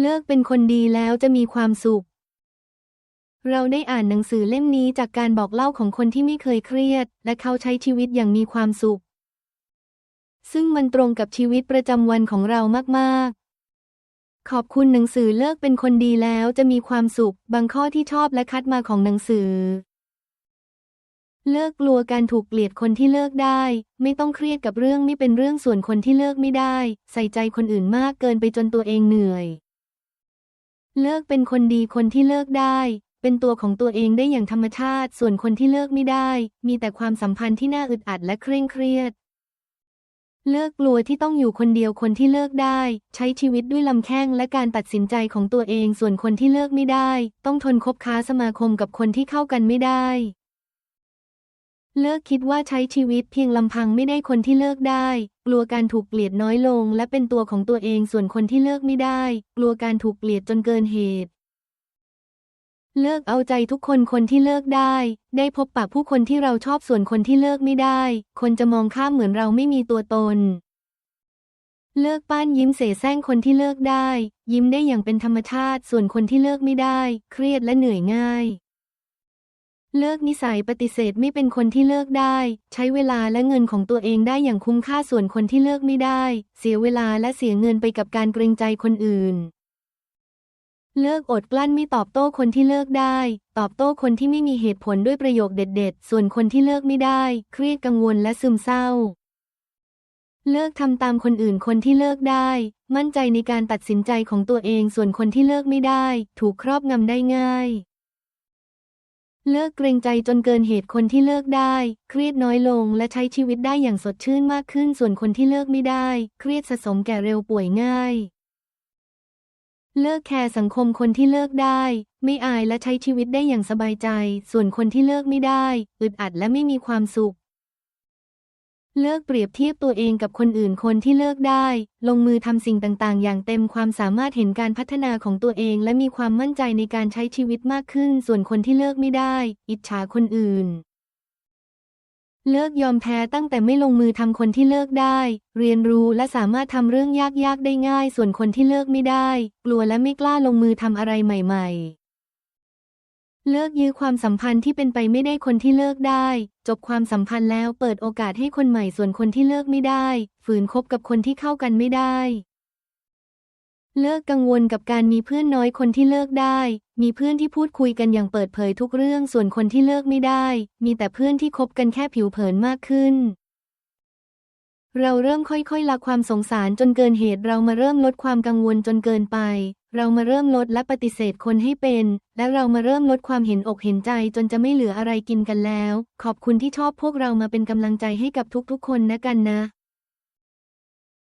เลิกเป็นคนดีแล้วจะมีความสุข เราได้อ่านหนังสือเล่มนี้จากการบอกเล่าของคนที่ไม่เคยเครียด และเขาใช้ชีวิตอย่างมีความสุข ซึ่งมันตรงกับชีวิตประจำวันของเรามากๆ ขอบคุณหนังสือเลิกเป็นคนดีแล้วจะมีความสุข บางข้อที่ชอบและคัดมาของหนังสือ เลิกกลัวการถูกเกลียดคนที่เลิกได้ ไม่ต้องเครียดกับเรื่องไม่เป็นเรื่องส่วนคนที่เลิกไม่ได้ ใส่ใจคนอื่นมากเกินไปจนตัวเองเหนื่อย เลิกเป็นคนดีคนที่เลิกได้ เป็นตัวของตัวเองได้อย่างธรรมชาติ ส่วนคนที่เลิกไม่ได้ มีแต่ความสัมพันธ์ที่น่าอึดอัดและเคร่งเครียด เลิกกลัวที่ต้องอยู่คนเดียวคนที่เลิกได้ ใช้ชีวิตด้วยลำแข้งและการตัดสินใจของตัวเอง ส่วนคนที่เลิกไม่ได้ ต้องทนคบค้าสมาคมกับคนที่เข้ากันไม่ได้ เลิกคิดว่าใช้ชีวิตเพียงลำพังไม่ได้คนที่เลิกได้ กลัวการถูกเกลียดน้อยลง และเป็นตัวของตัวเองส่วนคนที่เลิกไม่ได้ กลัวการถูกเกลียดจนเกินเหตุ เลิกเอาใจทุกคนคนที่เลิกได้ ได้พบปะผู้คนที่เราชอบส่วนคนที่เลิกไม่ได้ คนจะมองข้ามเหมือนเราไม่มีตัวตน เลิกป้านยิ้มเสแสร้งคนที่เลิกได้ ยิ้มได้อย่างเป็นธรรมชาติ ส่วนคนที่เลิกไม่ได้ เครียดและเหนื่อยง่าย เลิกนิสัยปฏิเสธไม่เป็นคนที่เลิกได้ ใช้เวลาและเงินของตัวเองได้อย่างคุ้มค่าส่วนคนที่เลิกไม่ได้ เสียเวลาและเสียเงินไปกับการเกรงใจคนอื่น เลิกอดกลั้นไม่ตอบโต้คนที่เลิกได้ ตอบโต้คนที่ไม่มีเหตุผลด้วยประโยคเด็ด ๆ ส่วนคนที่เลิกไม่ได้ เครียดกังวลและซึมเศร้า เลิกทำตามคนอื่นคนที่เลิกได้ มั่นใจในการตัดสินใจของตัวเองส่วนคนที่เลิกไม่ได้ ถูกครอบงำได้ง่าย เลิกเกรงใจจนเกินเหตุคนที่เลิกได้ เครียดน้อยลงและใช้ชีวิตได้อย่างสดชื่นมากขึ้นส่วนคนที่เลิกไม่ได้ เครียดสะสมแก่เร็วป่วยง่าย เลิกแคร์สังคมคนที่เลิกได้ ไม่อายและใช้ชีวิตได้อย่างสบายใจ ส่วนคนที่เลิกไม่ได้ อึดอัดและไม่มีความสุข เลิกเปรียบเทียบตัวเองกับคนอื่นคนที่เลิกได้ ลงมือทำสิ่งต่างๆ อย่างเต็มความสามารถเห็นการพัฒนาของตัวเอง และมีความมั่นใจในการใช้ชีวิตมากขึ้น ส่วนคนที่เลิกไม่ได้ อิจฉาคนอื่น เลิกยอมแพ้ตั้งแต่ไม่ลงมือทำคนที่เลิกได้ เรียนรู้และสามารถทำเรื่องยากๆได้ง่าย ส่วนคนที่เลิกไม่ได้ กลัวและไม่กล้าลงมือทำอะไรใหม่ ๆ เลิกยื้อความสัมพันธ์ที่เป็นไปไม่ได้คนที่เลิกได้ จบความสัมพันธ์แล้วเปิดโอกาสให้คนใหม่ส่วนคนที่เลิกไม่ได้ ฝืนคบกับคนที่เข้ากันไม่ได้ เลิกกังวลกับการมีเพื่อนน้อยคนที่เลิกได้ มีเพื่อนที่พูดคุยกันอย่างเปิดเผยทุกเรื่องส่วนคนที่เลิกไม่ได้ มีแต่เพื่อนที่คบกันแค่ผิวเผินมากขึ้น เราเริ่มค่อยๆละความสงสารจนเกินเหตุเรามาเริ่มลดความกังวลจนเกินไป เรามาเริ่มลดและปฏิเสธคนให้เป็น และเรามาเริ่มลดความเห็นอกเห็นใจจนจะไม่เหลืออะไรกินกันแล้ว ขอบคุณที่ชอบพวกเรามาเป็นกำลังใจให้กับทุกๆคนนะกันนะ